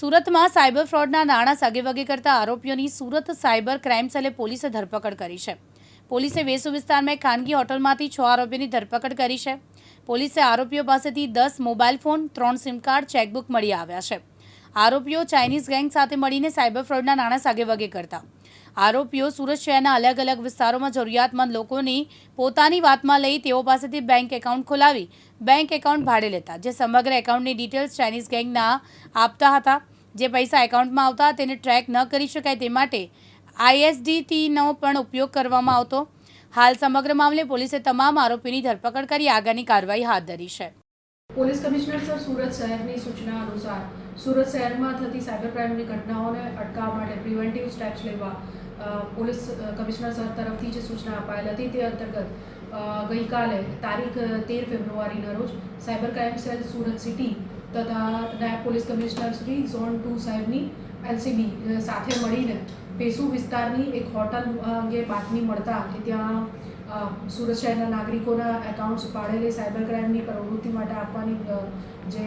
સુરતમાં સાયબર ફ્રોડના નાણાં સાગેવાગે કરતા આરોપીઓની સુરત સાયબર ક્રાઇમ સેલે પોલીસે ધરપકડ કરી છે. પોલીસે વેસુ વિસ્તારમાં ખાનગી હોટલમાંથી છ આરોપીઓની ધરપકડ કરી છે. પોલીસે આરોપીઓ પાસેથી દસ મોબાઈલ ફોન, ત્રણ સિમ કાર્ડ, ચેકબુક મળી આવ્યા છે. આરોપીઓ ચાઇનીઝ ગેંગ સાથે મળીને સાયબર ફ્રોડના નાણાં સાગેવાગે કરતા. આરોપીઓ સુરત શહેરના અલગ અલગ વિસ્તારોમાં જરૂરિયાતમંદ લોકોની પોતાની વાતમાં લઈ તેઓ પાસેથી બેંક એકાઉન્ટ ખોલાવી, બેંક એકાઉન્ટ ભાડે લેતા, જે સમગ્ર એકાઉન્ટની ડિટેલ્સ ચાઇનીઝ ગેંગના આપતા હતા. જે પૈસા એકાઉન્ટમાં આવતા તેને ટ્રેક ન કરી શકાય તે માટે આઈએસડીટીનો પણ ઉપયોગ કરવામાં આવતો. હાલ સમગ્ર મામલે પોલીસે તમામ આરોપીની ધરપકડ કરી આગળની કાર્યવાહી હાથ ધરી છે. પોલીસ કમિશનર સર, સુરત શહેરની સૂચના અનુસાર, સુરત શહેરમાં થતી સાયબર ક્રાઇમની ઘટનાઓને અટકાવવા માટે પ્રિવેન્ટિવ સ્ટેપ્સ લેવા પોલીસ કમિશનર સર તરફથી જે સૂચના અપાયેલ હતી તે અંતર્ગત ગઈકાલે તારીખ તેર ફેબ્રુઆરીના રોજ cyber crime cell Surat city તથા નાયબ police commissioner Shri zone two સાહેબની એલસીબી સાથે મળીને પેસુ વિસ્તારની એક હોટલ અંગે બાતમી મળતા કે ત્યાં સુરત શહેરના નાગરિકોના એકાઉન્ટ્સ પાડેલી સાયબર ક્રાઇમની પ્રવૃત્તિ માટે આપવાની જે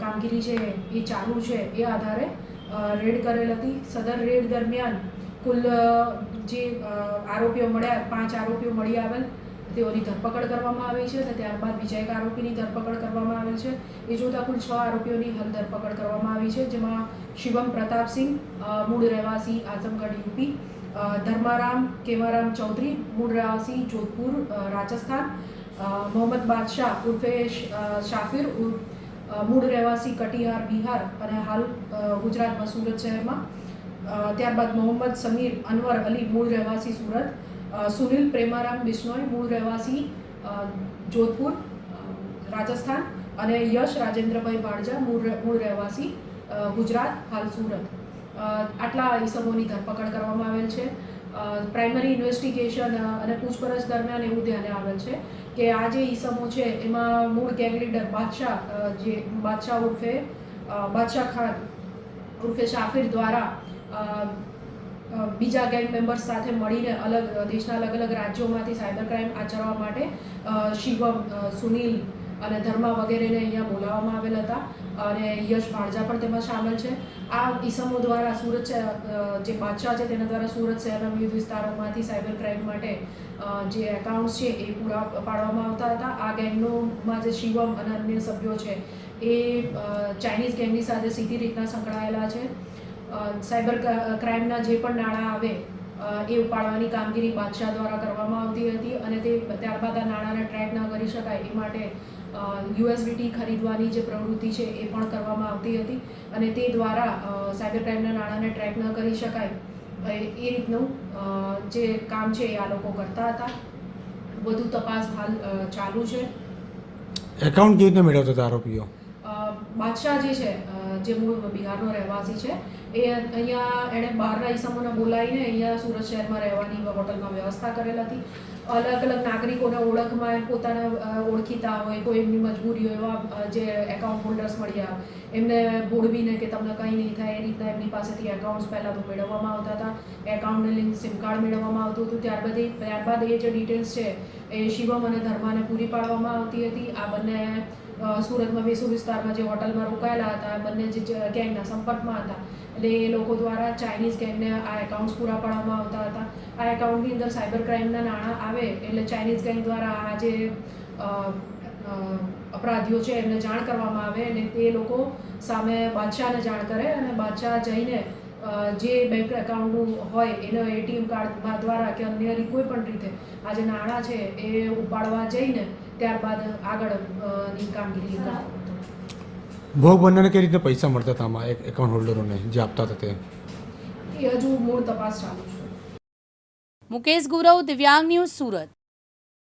કામગીરી છે એ ચાલુ છે એ આધારે રેડ કરેલ હતી. સદર રેડ દરમિયાન કુલ જે આરોપીઓ મળ્યા, પાંચ આરોપીઓ મળી આવેલ, તેઓની ધરપકડ કરવામાં આવી છે અને ત્યારબાદ બીજા એક આરોપીની ધરપકડ કરવામાં આવેલ છે. એ જોતાં કુલ છ આરોપીઓની હાલ ધરપકડ કરવામાં આવી છે, જેમાં શિવમ પ્રતાપસિંહ મૂળ રહેવાસી આઝમગઢ યુપી ધર્મારામ કેવારામ ચૌધરી, મૂળ રહેવાસી જોધપુર રાજસ્થાન મોહમ્મદ બાદશાહ ઉર્ફે શાફિર મૂળ રહેવાસી કટિહાર બિહાર અને હાલ ગુજરાતમાં સુરત શહેરમાં ત્યારબાદ મોહમ્મદ સમીર અનવર અલી મૂળ રહેવાસી સુરત સુનિલ પ્રેમારામ બિશ્નોઈ મૂળ રહેવાસી જોધપુર રાજસ્થાન અને યશ રાજેન્દ્રભાઈ ભાડજા મૂળ મૂળ રહેવાસી ગુજરાત, હાલ સુરત. આટલા ઈસમોની ધરપકડ કરવામાં આવેલ છે. પ્રાઇમરી ઇન્વેસ્ટિગેશન અને પૂછપરછ દરમિયાન એવું ધ્યાને આવેલ છે કે આ જે ઈસમો છે એમાં મૂળ ગેંગ લીડર બાદશાહ જે બાદશાહ ઉર્ફે બાદશાહ ખાન ઉર્ફે શાફિર દ્વારા બીજા ગેંગ મેમ્બર્સ સાથે મળીને અલગ દેશના અલગ અલગ રાજ્યોમાંથી સાયબર ક્રાઇમ આચરવા માટે શિવમ સુનિલ અને ધર્મા વગેરેને અહીંયા બોલાવવામાં આવેલ હતા અને યશ ભાડજા પણ તેમાં સામેલ છે. આ ઈસમો દ્વારા સુરત જે બાદશાહ છે તેના દ્વારા સુરત શહેરના વિવિધ વિસ્તારોમાંથી સાયબર ક્રાઇમ માટે જે એકાઉન્ટ્સ છે એ પૂરા પાડવામાં આવતા હતા. આ ગેંગનોમાં જે શિવમ અને અન્ય સભ્યો છે એ ચાઇનીઝ ગેંગની સાથે સીધી રીતના સંકળાયેલા છે. સાયબર ક્રાઇમના જે પણ નાણાં આવે એ ઉપાડવાની કામગીરી બાદશાહ દ્વારા કરવામાં આવતી હતી અને તે ત્યારબાદ આ નાણાંને ટ્રેક ન કરી શકાય એ માટે યુએસબીટી ખરીદવાની જે પ્રવૃત્તિ છે એ પણ કરવામાં આવતી હતી અને તે દ્વારા સાયબર ક્રાઇમના નાણાંને ટ્રેક ન કરી શકાય એ રીતનું જે કામ છે એ આ લોકો કરતા હતા. વધુ તપાસ હાલ ચાલુ છે. એકાઉન્ટ કેવી રીતે મેળવતા આરોપીઓ? બાદશાહ જે છે જે મૂળ બિહારનો રહેવાસી છે, એ અહીંયા એણે બહારના ઈસમોને બોલાવીને અહીંયા સુરત શહેરમાં રહેવાની હોટલમાં વ્યવસ્થા કરેલ હતી. અલગ અલગ નાગરિકોને ઓળખમાં, પોતાના ઓળખીતા હોય, કોઈ એમની મજબૂરી હોય એવા જે એકાઉન્ટ હોલ્ડર્સ મળ્યા એમને ભોળવીને કે તમને કંઈ નહીં થાય, એ રીતના એમની પાસેથી એકાઉન્ટ્સ પહેલાં તો મેળવવામાં આવતા હતા. એકાઉન્ટને લિંક સિમ કાર્ડ મેળવવામાં આવતું હતું. ત્યારબાદ ત્યારબાદ એ જે ડિટેલ્સ છે, એ શિવમ અને ધર્માને પૂરી પાડવામાં આવતી હતી. આ બંને સુરતમાં વેસુ વિસ્તારમાં જે હોટલમાં રોકાયેલા હતા, બંને જે ગેંગના સંપર્કમાં હતા. એટલે એ લોકો દ્વારા ચાઇનીઝ ગેંગને આ એકાઉન્ટ્સ પૂરા પાડવામાં આવતા હતા. આ એકાઉન્ટની અંદર સાયબર ક્રાઇમના નાણાં આવે એટલે ચાઇનીઝ ગેંગ દ્વારા આ જે અપરાધીઓ છે એમને જાણ કરવામાં આવે અને તે લોકો સામે બાદશાહને જાણ કરે અને બાદશાહ જઈને જે બેંક એકાઉન્ટનું હોય એનો એટીએમ કાર્ડ દ્વારા કે અન્ય કોઈ પણ રીતે આ જે નાણાં છે એ ઉપાડવા જઈને ત્યારબાદ આગળ કામગીરી ભોગ બનનારને કઈ રીતે પૈસા મળતા હતા આમાં એક એકાઉન્ટ હોલ્ડરોને જે આપતા હતા તે? એ હજુ મૂળ તપાસ ચાલુ છે. મુકેશ ગુરવ દિવ્યાંગ ન્યૂઝ સુરત.